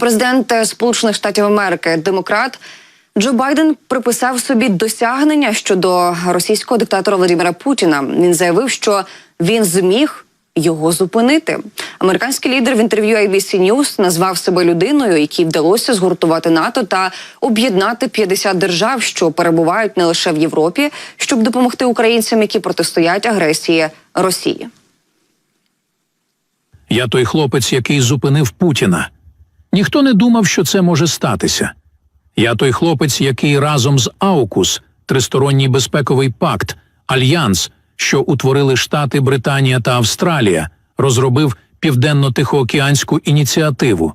Президент Сполучених Штатів Америки, демократ Джо Байден приписав собі досягнення щодо російського диктатора Владимира Путіна. Він заявив, що він зміг його зупинити. Американський лідер в інтерв'ю ABC News назвав себе людиною, якій вдалося згуртувати НАТО та об'єднати 50 держав, що перебувають не лише в Європі, щоб допомогти українцям, які протистоять агресії Росії. Я той хлопець, який зупинив Путіна. Ніхто не думав, що це може статися. Я той хлопець, який разом з Аукус, тристоронній безпековий пакт, альянс, що утворили Штати Британія та Австралія, розробив південно-тихоокеанську ініціативу.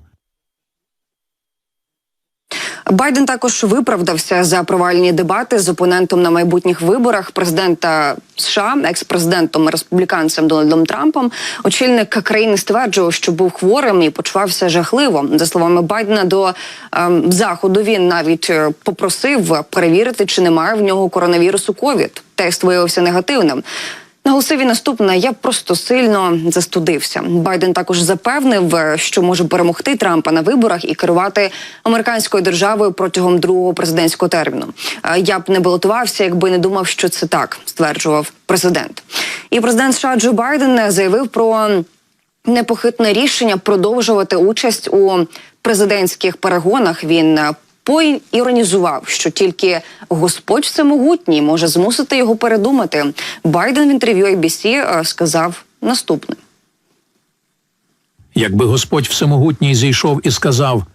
Байден також виправдався за провальні дебати з опонентом на майбутніх виборах президента США, екс-президентом республіканцем Дональдом Трампом. Очільник країни стверджував, що був хворим і почувався жахливо. За словами Байдена, до ем, заходу він навіть е, попросив перевірити, чи немає в нього коронавірусу ковід. Тест виявився негативним. Наголосив він наступне: я просто сильно застудився. Байден також запевнив, е, що може перемогти Трампа на виборах і керувати американською державою протягом другого президентського терміну. Е, Я б не балотувався, якби не думав, що це так, стверджував президент. І президент США Джо Байден заявив про непохитне рішення продовжувати участь у президентських перегонах. Він е, поіронізував, що тільки Господь всемогутній може змусити його передумати. Байден в інтерв'ю ABC е, сказав наступне. Якби Господь Всемогутній зійшов і сказав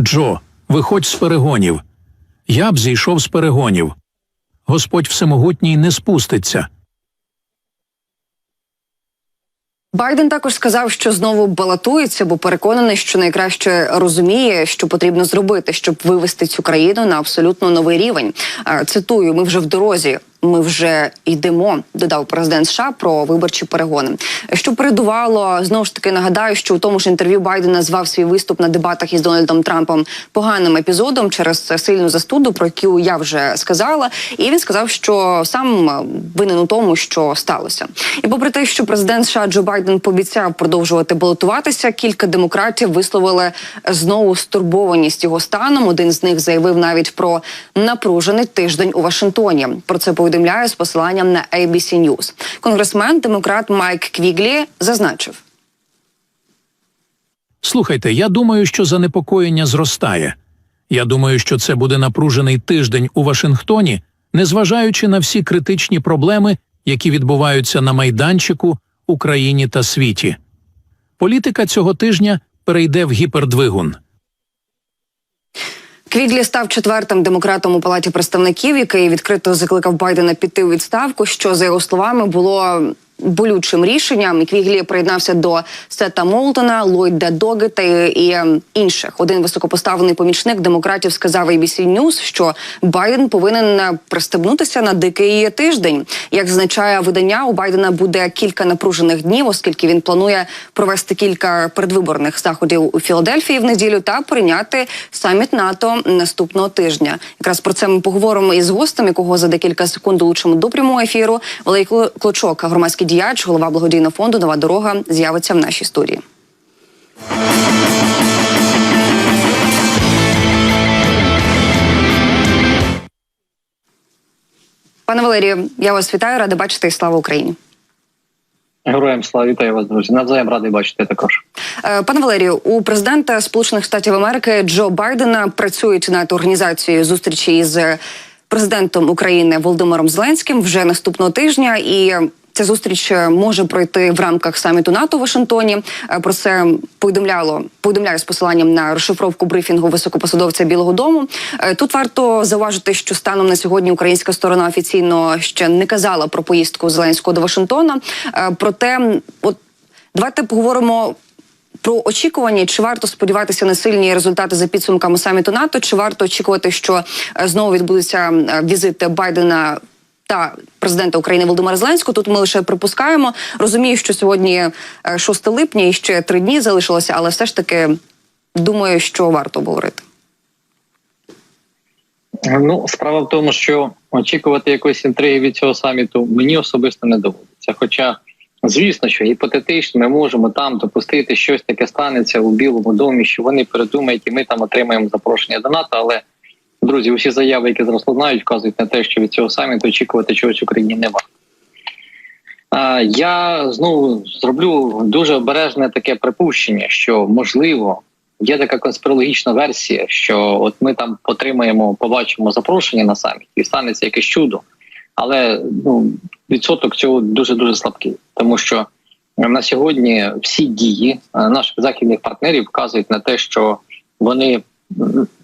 Джо, виходь з перегонів. Я б зійшов з перегонів. Господь Всемогутній не спуститься. Байден також сказав, що знову балотується, бо переконаний, що найкраще розуміє, що потрібно зробити, щоб вивести цю країну на абсолютно новий рівень. Е, Цитую: ми вже в дорозі. Ми вже йдемо, додав президент США про виборчі перегони. Що передувало знову ж таки нагадаю, що у тому ж інтерв'ю Байден назвав свій виступ на дебатах із Дональдом Трампом поганим епізодом через сильну застуду, про яку я вже сказала. І він сказав, що сам винен у тому, що сталося. І попри те, що президент США Джо Байден пообіцяв продовжувати балотуватися, кілька демократів висловили знову стурбованість його станом. Один з них заявив навіть про напружений тиждень у Вашингтоні. Про це повідомляє з посиланням на ABC News. Конгресмен демократ Майк Квіглі зазначив. Слухайте, я думаю, що занепокоєння зростає. Я думаю, що це буде напружений тиждень у Вашингтоні, незважаючи на всі критичні проблеми, які відбуваються на майданчику, Україні та світі. Політика цього тижня перейде в гіпердвигун. Квіглі став четвертим демократом у палаті представників, який відкрито закликав Байдена піти у відставку. Що за його словами було болючим рішенням. Квіглі приєднався до Сета Молтона, Ллойда Догета і, ем, інших. Один високопоставлений помічник демократів сказав ABC News, що Байден повинен е, пристебнутися на дикий тиждень. Як зазначає видання, у Байдена буде кілька напружених днів, оскільки він планує провести кілька передвиборних заходів у Філадельфії в неділю та прийняти саміт НАТО наступного тижня. Якраз про це ми поговоримо із гостем, якого за декілька секунд долучимо до прямого ефіру. Кло- Клочок, громадський діяч, голова благодійного фонду Нова дорога з'явиться в нашій студії. Пане Валерію, я вас вітаю, рада бачити і слава Україні. Героям слава вітаю вас, друзі. Навзаєм радий бачити також. Е, Пане Валерію, у президента Сполучених Штатів Америки Джо Байдена працюють над організацією зустрічі із президентом України Володимиром Зеленським вже наступного тижня. І ця зустріч е, може пройти в рамках саміту НАТО у Вашингтоні. Е, Про це повідомляло повідомляю з посиланням на розшифровку брифінгу високопосадовця Білого Дому. Е, Тут варто зауважити, що станом на сьогодні українська сторона офіційно ще не казала про поїздку Зеленського до Вашингтона. Проте, от давайте поговоримо про очікування, чи варто сподіватися на сильні результати за підсумками саміту НАТО, чи варто очікувати, що знову відбудеться візит Байдена та президента України Володимира Зеленського. Тут ми лише припускаємо. Розумію, що сьогодні е, 6 липня і ще три дні залишилося, але все ж таки думаю, що варто говорити. Ну, справа в тому, що очікувати якоїсь інтриги від цього саміту мені особисто не доводиться. Хоча Звісно, що гіпотетично ми можемо там допустити щось таке станеться у Білому домі, що вони передумають, і ми там отримаємо запрошення до НАТО. Але друзі, усі заяви, які зараз лунають, вказують на те, що від цього саміту очікувати чогось Україні не варто. Я знову зроблю дуже обережне таке припущення, що можливо є така конспірологічна версія, що от ми там отримаємо, побачимо запрошення на саміт і станеться якесь чудо. Але ну відсоток цього дуже дуже слабкий, тому що на сьогодні всі дії наших західних партнерів вказують на те, що вони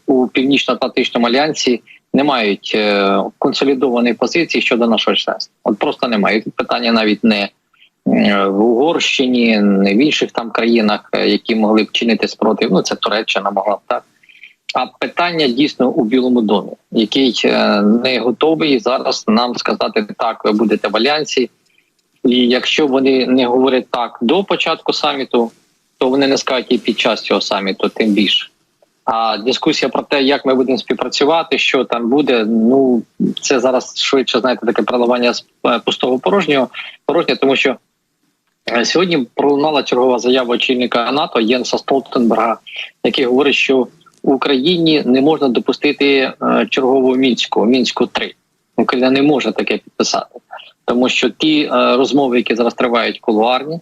у північно-атлантичному альянсі не мають е, консолідованої позиції щодо нашого членства. От просто немає. Питання навіть не е, в Угорщині, не в інших там країнах, е, які могли б чинити спротив. Ну це Туреччина могла б так. А питання дійсно у Білому домі, який не готовий зараз нам сказати так, ви будете в альянсі. І якщо вони не говорять так до початку саміту, то вони не скажуть і під час цього саміту, тим більше. А дискусія про те, як ми будемо співпрацювати, що там буде, ну це зараз швидше знаєте таке проливання з е, пустого порожнього порожнє, тому що е, сьогодні пролунала чергова заява очільника НАТО Єнса Столтенберга, який говорить, що Україні не можна допустити е, чергову мінську мінську 3 Україна не може таке підписати, тому що ті розмови, які зараз тривають кулуарні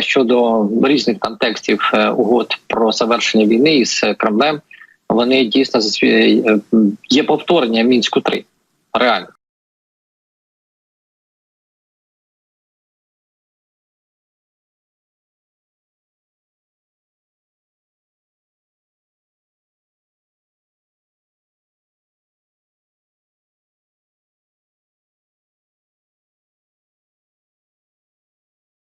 щодо різних там текстів е, угод про завершення війни із е, Кремлем, вони дійсно е, є повторення мінську 3 реально.